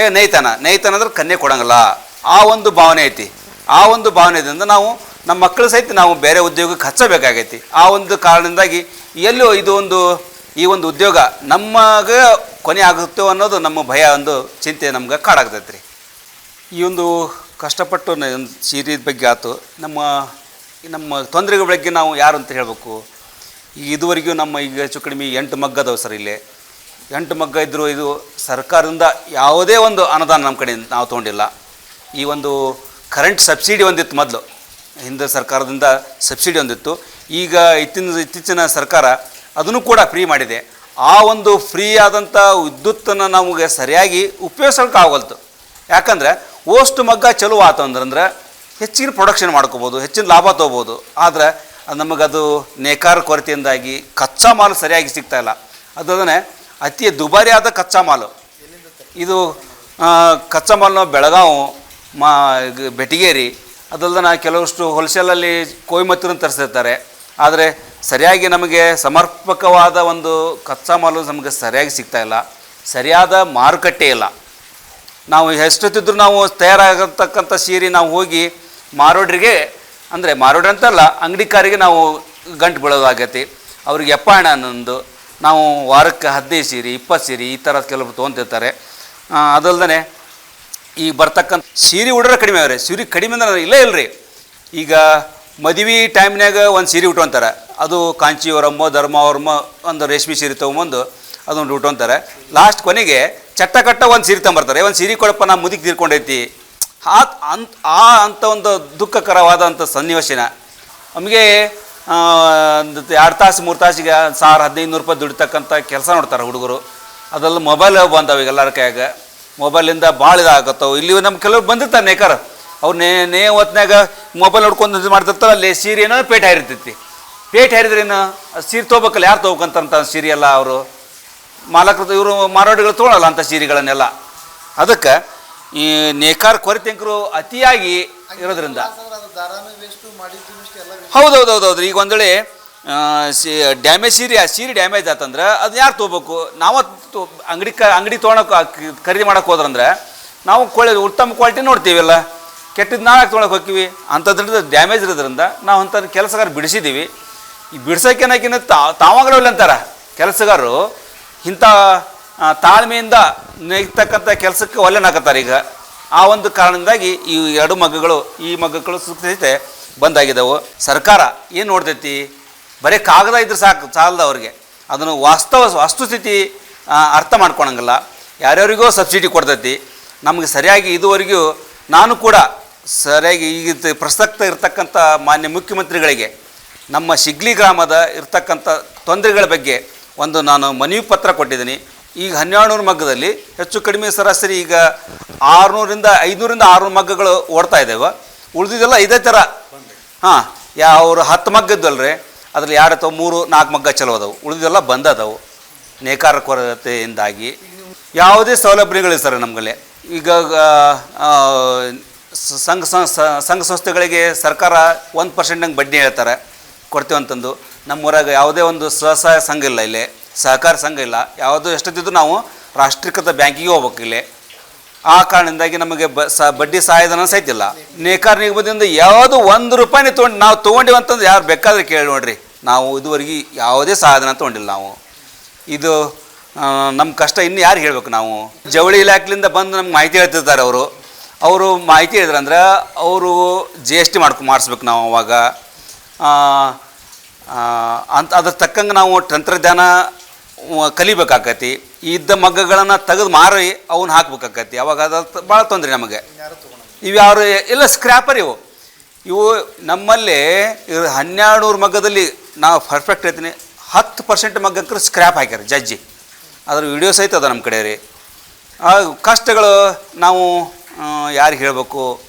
ಏ ನೈತಾನ ನೈತಾನ ಅಂದ್ರೆ ಕನ್ಯೆ ಕೊಡಂಗಿಲ್ಲ. ಆ ಒಂದು ಭಾವನೆ ಐತಿ. ಆ ಒಂದು ಭಾವನೆಯಿಂದ ನಾವು ನಮ್ಮ ಮಕ್ಕಳು ಸಹಿತ ನಾವು ಬೇರೆ ಉದ್ಯೋಗಕ್ಕೆ ಹಚ್ಚಬೇಕಾಗೈತಿ. ಆ ಒಂದು ಕಾರಣದಿಂದಾಗಿ ಎಲ್ಲೋ ಇದು ಒಂದು, ಈ ಒಂದು ಉದ್ಯೋಗ ನಮಗೆ ಕೊನೆ ಆಗುತ್ತೋ ಅನ್ನೋದು ನಮ್ಮ ಭಯ ಒಂದು ಚಿಂತೆ ನಮ್ಗೆ ಕಾಡಾಗ್ತೈತೆ ರೀ ಈ ಒಂದು ಕಷ್ಟಪಟ್ಟು ಒಂದು ಬಗ್ಗೆ ಆಯ್ತು ನಮ್ಮ ನಮ್ಮ ತೊಂದರೆಗಳ ಬಗ್ಗೆ ನಾವು ಯಾರು ಅಂತ ಹೇಳಬೇಕು? ಈಗ ಇದುವರೆಗೂ ನಮ್ಮ ಈಗ ಹೆಚ್ಚು ಕಡಿಮೆ ಎಂಟು ಮಗ್ಗ ಅದಾವೆ ಸರ್ ಇಲ್ಲಿ. ಎಂಟು ಮಗ್ಗ ಇದ್ದರೂ ಇದು ಸರ್ಕಾರದಿಂದ ಯಾವುದೇ ಒಂದು ಅನುದಾನ ನಮ್ಮ ಕಡೆಯಿಂದ ನಾವು ತೊಗೊಂಡಿಲ್ಲ. ಈ ಒಂದು ಕರೆಂಟ್ ಸಬ್ಸಿಡಿ ಒಂದಿತ್ತು ಮೊದಲು. ಹಿಂದೆ ಸರ್ಕಾರದಿಂದ ಸಬ್ಸಿಡಿ ಒಂದಿತ್ತು. ಈಗ ಇತ್ತಿನ ಇತ್ತೀಚಿನ ಸರ್ಕಾರ ಅದನ್ನು ಕೂಡ ಫ್ರೀ ಮಾಡಿದೆ. ಆ ಒಂದು ಫ್ರೀ ಆದಂಥ ವಿದ್ಯುತ್ತನ್ನು ನಮಗೆ ಸರಿಯಾಗಿ ಉಪಯೋಗಿಸೋಕೆ ಆಗಲ್ತು ಯಾಕಂದ್ರೆ ಓಷ್ಟು ಮಗ್ಗ ಚಲೋ ಆತು ಅಂದ್ರೆ ಹೆಚ್ಚಿನ ಪ್ರೊಡಕ್ಷನ್ ಮಾಡ್ಕೋಬೋದು, ಹೆಚ್ಚಿನ ಲಾಭ ತೊಗೋಬೋದು. ಆದರೆ ನಮಗದು ನೇಕಾರ ಕೊರತೆಯಿಂದಾಗಿ ಕಚ್ಚಾ ಮಾಲು ಸರಿಯಾಗಿ ಸಿಗ್ತಾಯಿಲ್ಲ ಅದಲ್ಲದೆ ಅತಿ ದುಬಾರಿ ಆದ ಕಚ್ಚಾ ಮಾಲು ಇದು ಕಚ್ಚಾ ಮಾಲ್ನ ಬೆಳಗಾವಿ, ಮಾ ಬೆಟಗೇರಿ ಅದಲ್ಲದೆ ಕೆಲವಷ್ಟು ಹೋಲ್ಸೇಲಲ್ಲಿ ಕೊಯಮತ್ತೂರನ್ನು ತರಿಸಿರ್ತಾರೆ. ಆದರೆ ಸರಿಯಾಗಿ ನಮಗೆ ಸಮರ್ಪಕವಾದ ಒಂದು ಕಚ್ಚಾ ಮಾಲು ನಮಗೆ ಸರಿಯಾಗಿ ಸಿಗ್ತಾ ಇಲ್ಲ. ಸರಿಯಾದ ಮಾರುಕಟ್ಟೆ ಇಲ್ಲ. ನಾವು ಎಷ್ಟೊತ್ತಿದ್ರು ನಾವು ತಯಾರಾಗತಕ್ಕಂಥ ಸೀರೆ ನಾವು ಹೋಗಿ ಮಾರೋಡ್ರಿಗೆ, ಅಂದರೆ ಮಾರೋಡ್ರಿ ಅಂತಲ್ಲ ಅಂಗಡಿಕಾರಿಗೆ ನಾವು ಗಂಟು ಬೀಳೋದಾಗೈತಿ ಅವ್ರಿಗೆ ಎಪ್ಪ ಹಣ ಅನ್ನೊಂದು ನಾವು ವಾರಕ್ಕೆ ಹದಿನೈದು ಸೀರೆ, ಇಪ್ಪತ್ತು ಸೀರೆ ಈ ಥರದ ಕೆಲವರು ತೊಗೊತಿರ್ತಾರೆ. ಅದಲ್ದೇ ಈಗ ಬರ್ತಕ್ಕಂಥ ಸೀರೆ ಉಡ್ರೆ ಕಡಿಮೆ ಅವ್ರೆ. ಸೀರೆ ಕಡಿಮೆ ಅಂದ್ರೆ ಇಲ್ಲೇ ಇಲ್ರಿ. ಈಗ ಮದುವೆ ಟೈಮ್ನಾಗ ಒಂದು ಸೀರೆ ಉಟ್ಕೊಂತಾರೆ. ಅದು ಕಾಂಚಿಯವರಮ್ಮ ಧರ್ಮ ಅವ್ರಮ್ಮ ಒಂದು ರೇಷ್ಮೆ ಸೀರೆ ತೊಗೊಂಬಂದು ಅದೊಂದು ಉಟ್ಕೊಂತಾರೆ. ಲಾಸ್ಟ್ ಕೊನೆಗೆ ಚಟ್ಟ ಕಟ್ಟ ಒಂದು ಸೀರೆ ತೊಂಬರ್ತಾರೆ ಒಂದು ಸೀರೆ ಕೊಡಪ್ಪ, ನಾ ಮುದಿಗೆ ತೀರ್ಕೊಂಡೈತಿ. ಆ ಅಂತ ಆ ಅಂಥ ಒಂದು ದುಃಖಕರವಾದಂಥ ಸನ್ನಿವೇಶನ. ನಮಗೆ ಒಂದು ಎರಡು ತಾಸು, ಮೂರು ತಾಸಿಗೆ ಸಾವಿರ ಹದಿನೈದು ನೂರು ರೂಪಾಯಿ ದುಡಿತಕ್ಕಂಥ ಕೆಲಸ ನೋಡ್ತಾರೆ ಹುಡುಗರು. ಅದೆಲ್ಲ ಮೊಬೈಲ್ ಬಂದವೆ ಈಗ ಎಲ್ಲರ ಕೈಯಾಗ ಮೊಬೈಲಿಂದ ಭಾಳ ಇದಾಗತ್ತವು. ಇಲ್ಲಿ ನಮ್ಮ ಕೆಲವ್ರು ಬಂದಿರ್ತಾರೆ ನೇಕಾರ. ಅವ್ರು ನೇ ನೇ ಹೊತ್ನ್ಯಾಗ ಮೊಬೈಲ್ ನೋಡ್ಕೊಂಡು ಇದು ಮಾಡ್ತಿರ್ತಾರೆ ಅಲ್ಲಿ ಸೀರೆ ಏನೋ ಪೇಟೆ ಹಾರಿರ್ತೈತಿ. ಪೇಟೆ ಹಾರಿದ್ರೇನು ಸೀರೆ ತೊಗೋಬೇಕಲ್ಲ ಯಾರು ತೊಗೋಬೇಕಂತ ಸೀರೆ ಅವರು. ಮಾಲಕರು ಇವರು ಮಾರಾಟಗಳು ತೊಗೊಳಲ್ಲ ಅಂಥ ಸೀರೆಗಳನ್ನೆಲ್ಲ. ಅದಕ್ಕೆ ಈ ನೇಕಾರ ಕೊರತೆಂಕರು ಅತಿಯಾಗಿ ಇರೋದ್ರಿಂದ. ಹೌದೌದು ಹೌದೌದು ಈಗ ಒಂದು ವೇಳೆ ಸಿ ಡ್ಯಾಮೇಜ್ ಸೀರೆ ಆ ಸೀರೆ ಡ್ಯಾಮೇಜ್ ಆತಂದ್ರೆ ಅದು ಯಾರು ತೊಗೋಬೇಕು? ನಾವು ಅಂಗಡಿ ಕ ಅಂಗಡಿ ತೊಗೊಳಕ್ಕೆ ಖರೀದಿ ಮಾಡೋಕೆ ಹೋದ್ರಂದ್ರೆ ನಾವು ಕೊಳೆ ಉತ್ತಮ ಕ್ವಾಲಿಟಿ ನೋಡ್ತೀವಲ್ಲ ಕೆಟ್ಟದ್ದು ನಾವು ಯಾಕೆ ತೊಗೊಳಕ್ಕೆ ಹೋಗ್ತೀವಿ. ಅಂಥದ್ರಿಂದ ಡ್ಯಾಮೇಜ್ ಇರೋದ್ರಿಂದ ನಾವು ಅಂಥ ಕೆಲಸಗಾರ ಬಿಡಿಸಿದ್ದೀವಿ ಈ ಬಿಡ್ಸೋಕ್ಕೇನಾಕಿನ ತಾವಾಗಲೇ ಅಂತಾರ. ಕೆಲಸಗಾರರು ಇಂಥ ತಾಳ್ಮೆಯಿಂದ ನೆಗ್ತಕ್ಕಂಥ ಕೆಲಸಕ್ಕೆ ಒಲ್ಲೆನಾಗತ್ತಾರೆ ಈಗ. ಆ ಒಂದು ಕಾರಣದಿಂದಾಗಿ ಈ ಎರಡು ಮಗ್ಗಗಳು, ಈ ಮಗ್ಗಗಳು ಸುಸ್ಥಿತಿ ಬಂದಾಗಿದ್ದಾವೆ. ಸರ್ಕಾರ ಏನು ನೋಡ್ತೈತಿ? ಬರೀ ಕಾಗದ ಇದ್ರೆ ಸಾಕು, ಸಾಲದ ಅವ್ರಿಗೆ. ಅದನ್ನು ವಾಸ್ತವ ವಸ್ತುಸ್ಥಿತಿ ಅರ್ಥ ಮಾಡ್ಕೊಳಂಗಿಲ್ಲ. ಯಾರ್ಯಾರಿಗೋ ಸಬ್ಸಿಡಿ ಕೊಡ್ತೈತಿ. ನಮಗೆ ಸರಿಯಾಗಿ ಇದುವರೆಗೂ ನಾನು ಕೂಡ ಸರಿಯಾಗಿ ಈಗ ಪ್ರಸಕ್ತ ಇರತಕ್ಕಂಥ ಮಾನ್ಯ ಮುಖ್ಯಮಂತ್ರಿಗಳಿಗೆ, ನಮ್ಮ ಶಿಗ್ಲಿ ಗ್ರಾಮದ ಇರ್ತಕ್ಕಂಥ ತೊಂದರೆಗಳ ಬಗ್ಗೆ ಒಂದು ನಾನು ಮನವಿ ಪತ್ರ ಕೊಟ್ಟಿದ್ದೀನಿ. ಈಗ ಹನ್ನೆರಡು ನೂರು ಮಗ್ಗದಲ್ಲಿ ಹೆಚ್ಚು ಕಡಿಮೆ ಸರಾಸರಿ ಈಗ ಆರುನೂರಿಂದ ಐದುನೂರಿಂದ ಆರುನೂರು ಮಗ್ಗಗಳು ಓಡ್ತಾ ಇದ್ದಾವೆ ಉಳಿದಿದ್ದೆಲ್ಲ ಇದೇ ಥರ. ಹಾಂ ಯಾವ ಅವರು ಹತ್ತು ಇದ್ದಲ್ರಿ ಅದ್ರಲ್ಲಿ ಯಾರು ಅಥವಾ ಮೂರು, ನಾಲ್ಕು ಮಗ್ಗ ಚಲೋ ಅದಾವು. ಉಳಿದೆಲ್ಲ ಬಂದದವು ನೇಕಾರ ಕೊರತೆಯಿಂದಾಗಿ ಯಾವುದೇ ಸೌಲಭ್ಯಗಳಿವೆ ಸರ್ ನಮ್ಮಲ್ಲಿ ಈಗ ಸಂಘ ಸಂಘ ಸಂಸ್ಥೆಗಳಿಗೆ ಸರ್ಕಾರ ಒಂದು ಪರ್ಸೆಂಟ್ ಹಂಗೆ ಬಡ್ಡಿ ಹೇಳ್ತಾರೆ. ಕೊಡ್ತೀವಂತಂದು. ನಮ್ಮೂರಾಗ ಯಾವುದೇ ಒಂದು ಸ್ವಸಹಾಯ ಸಂಘ ಇಲ್ಲ ಇಲ್ಲಿ. ಸಹಕಾರ ಸಂಘ ಇಲ್ಲ. ಯಾವುದು ಎಷ್ಟೊತ್ತಿದ್ದು ನಾವು ರಾಷ್ಟ್ರೀಕೃತ ಬ್ಯಾಂಕಿಗೆ ಹೋಗ್ಬೇಕು ಇಲ್ಲಿ. ಆ ಕಾರಣದಿಂದಾಗಿ ನಮಗೆ ಬ ಸ ಬಡ್ಡಿ ಸಹಾಯಧನ ಸಹಿತಿಲ್ಲ ನೇಕಾರ ನಿಗಮದಿಂದ ಯಾವುದು ಒಂದು ರೂಪಾಯಿನೇ ತೊಗೊಂಡು ನಾವು ತೊಗೊಂಡಿವಿ ಅಂತಂದು ಯಾರು ಬೇಕಾದ್ರೆ ಕೇಳಿ ನೋಡ್ರಿ. ನಾವು ಇದುವರೆಗೆ ಯಾವುದೇ ಸಹಾಯಧನ ತೊಗೊಂಡಿಲ್ಲ ನಾವು. ಇದು ನಮ್ಮ ಕಷ್ಟ ಇನ್ನು ಯಾರು ಹೇಳ್ಬೇಕು ನಾವು? ಜವಳಿ ಇಲಾಖೆಯಿಂದ ಬಂದು ನಮ್ಗೆ ಮಾಹಿತಿ ಹೇಳ್ತಿರ್ತಾರೆ ಅವರು. ಅವರು ಮಾಹಿತಿ ಹೇಳಿದ್ರಂದ್ರೆ ಅವರು ಜಿ ಎಸ್ ಟಿ ಮಾಡ್ಕೊ, ಮಾಡಿಸ್ಬೇಕು ನಾವು ಅವಾಗ. ಅಂತ ಅದ್ರ ತಕ್ಕಂಗೆ ನಾವು ತಂತ್ರಜ್ಞಾನ ಕಲಿಬೇಕಾಕತಿ. ಇದ್ದ ಮಗ್ಗಗಳನ್ನು ತೆಗೆದು ಮಾರಿ ಅವನ್ನ ಹಾಕ್ಬೇಕಾಕತಿ. ಅವಾಗ ಅದ ಭಾಳ ತೊಂದರೆ ನಮಗೆ. ಇವು ಯಾರು ಎಲ್ಲ ಸ್ಕ್ರ್ಯಾಪರ್ ಇವು. ಇವು ನಮ್ಮಲ್ಲಿ ಹನ್ನೆರಡು ನೂರು ಮಗ್ಗದಲ್ಲಿ ನಾವು ಪರ್ಫೆಕ್ಟ್ ಹೇಳ್ತೀನಿ ಹತ್ತು ಪರ್ಸೆಂಟ್ ಮಗ್ಗಕ್ಕೆ ಸ್ಕ್ರ್ಯಾಪ್ ಹಾಕ್ಯಾರ ಜಜ್ಜಿ. ಅದ್ರ ವಿಡಿಯೋ ಸಹಿತ ಅದ ನಮ್ಮ ಕಡೆ ರೀ ಆ ಕಷ್ಟಗಳು ನಾವು ಯಾರಿಗೆ ಹೇಳಬೇಕು?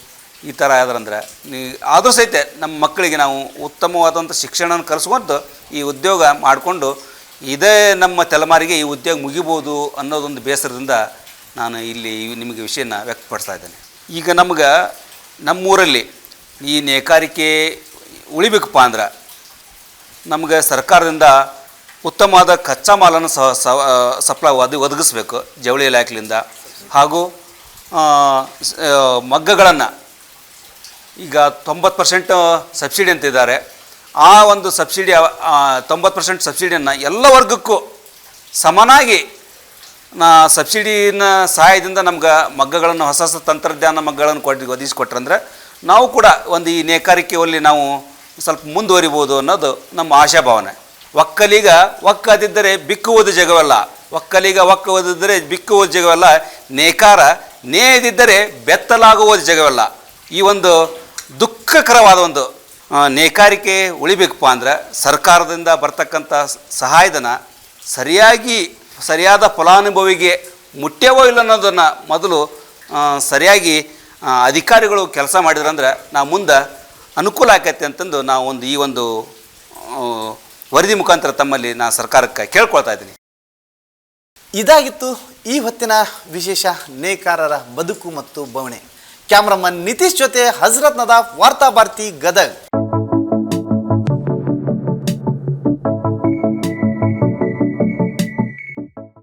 ಈ ಥರ ಆದ್ರಂದ್ರೆ, ನೀ ಆದರೂ ಸಹಿತ ನಮ್ಮ ಮಕ್ಕಳಿಗೆ ನಾವು ಉತ್ತಮವಾದಂಥ ಶಿಕ್ಷಣವನ್ನು ಕಲಿಸ್ಕೊಂಡು ಈ ಉದ್ಯೋಗ ಮಾಡಿಕೊಂಡು ಇದೇ ನಮ್ಮ ತಲೆಮಾರಿಗೆ ಈ ಉದ್ಯೋಗ ಮುಗಿಬೋದು ಅನ್ನೋದೊಂದು ಬೇಸರದಿಂದ ನಾನು ಇಲ್ಲಿ ನಿಮಗೆ ವಿಷಯನ ವ್ಯಕ್ತಪಡಿಸ್ತಾ ಇದ್ದೇನೆ. ಈಗ ನಮ್ಗೆ ನಮ್ಮೂರಲ್ಲಿ ಈ ನೇಕಾರಿಕೆ ಉಳಿಬೇಕಪ್ಪ ಅಂದ್ರೆ ನಮಗೆ ಸರ್ಕಾರದಿಂದ ಉತ್ತಮವಾದ ಕಚ್ಚಾ ಮಾಲನ್ನು ಸಪ್ಲೈ ಒದ, ಒದಗಿಸ್ಬೇಕು ಜವಳಿ ಇಲಾಖೆಯಿಂದ ಹಾಗೂ ಮಗ್ಗಗಳನ್ನು ಈಗ ತೊಂಬತ್ತು ಪರ್ಸೆಂಟ್ ಸಬ್ಸಿಡಿ ಅಂತಿದ್ದಾರೆ. ಆ ಒಂದು ಸಬ್ಸಿಡಿ ತೊಂಬತ್ತು ಪರ್ಸೆಂಟ್ ಸಬ್ಸಿಡಿಯನ್ನು ಎಲ್ಲ ವರ್ಗಕ್ಕೂ ಸಮನಾಗಿ ನಾ ಸಬ್ಸಿಡಿನ ಸಹಾಯದಿಂದ ನಮ್ಗೆ ಮಗ್ಗಗಳನ್ನು, ಹೊಸ ಹೊಸ ತಂತ್ರಜ್ಞಾನ ಮಗ್ಗಗಳನ್ನು ಕೊಟ್ಟು ಒದಗಿಸಿಕೊಟ್ರಂದ್ರೆ ನಾವು ಕೂಡ ಒಂದು ಈ ನೇಕಾರಿಕೆಯಲ್ಲಿ ನಾವು ಸ್ವಲ್ಪ ಮುಂದುವರಿಬೋದು ಅನ್ನೋದು ನಮ್ಮ ಆಶಾಭಾವನೆ. ಒಕ್ಕಲಿಗ ಒಕ್ಕದಿದ್ದರೆ ಬಿಕ್ಕುವುದು ಜಗವಲ್ಲ. ಒಕ್ಕಲಿಗ ಒಕ್ಕ ಓದಿದ್ದರೆ ಬಿಕ್ಕುವುದು ಜಗವಲ್ಲ. ನೇಕಾರ ನೇಯದಿದ್ದರೆ ಬೆತ್ತಲಾಗುವುದು ಜಗವಲ್ಲ. ಈ ಒಂದು ದುಃಖಕರವಾದ ಒಂದು ನೇಕಾರಿಕೆ ಉಳಿಬೇಕಪ್ಪ ಅಂದ್ರೆ ಸರ್ಕಾರದಿಂದ ಬರ್ತಕ್ಕಂಥ ಸಹಾಯಧನ ಸರಿಯಾಗಿ, ಸರಿಯಾದ ಫಲಾನುಭವಿಗೆ ಮುಟ್ಯವೋ ಇಲ್ಲ ಅನ್ನೋದನ್ನು ಮೊದಲು ಸರಿಯಾಗಿ ಅಧಿಕಾರಿಗಳು ಕೆಲಸ ಮಾಡಿದ್ರಂದ್ರೆ ನಾವು ಮುಂದೆ ಅನುಕೂಲ ಆಕೈತೆ ಅಂತಂದು ನಾವು ಒಂದು ಈ ಒಂದು ವರದಿ ಮುಖಾಂತರ ತಮ್ಮಲ್ಲಿ ನಾನು ಸರ್ಕಾರಕ್ಕೆ ಕೇಳ್ಕೊಳ್ತಾ ಇದ್ದೀನಿ. ಇದಾಗಿತ್ತು ಈ ಹೊತ್ತಿನ ವಿಶೇಷ ನೇಕಾರರ ಬದುಕು ಮತ್ತು ಬವಣೆ. ಕ್ಯಾಮ್ರಾಮನ್ ನಿತೀಶ್ ಜೊತೆ ಹಜರತ್ ನದಾಫ್ ವಾರ್ತಾ ಭಾರತಿ ಗದಗ್.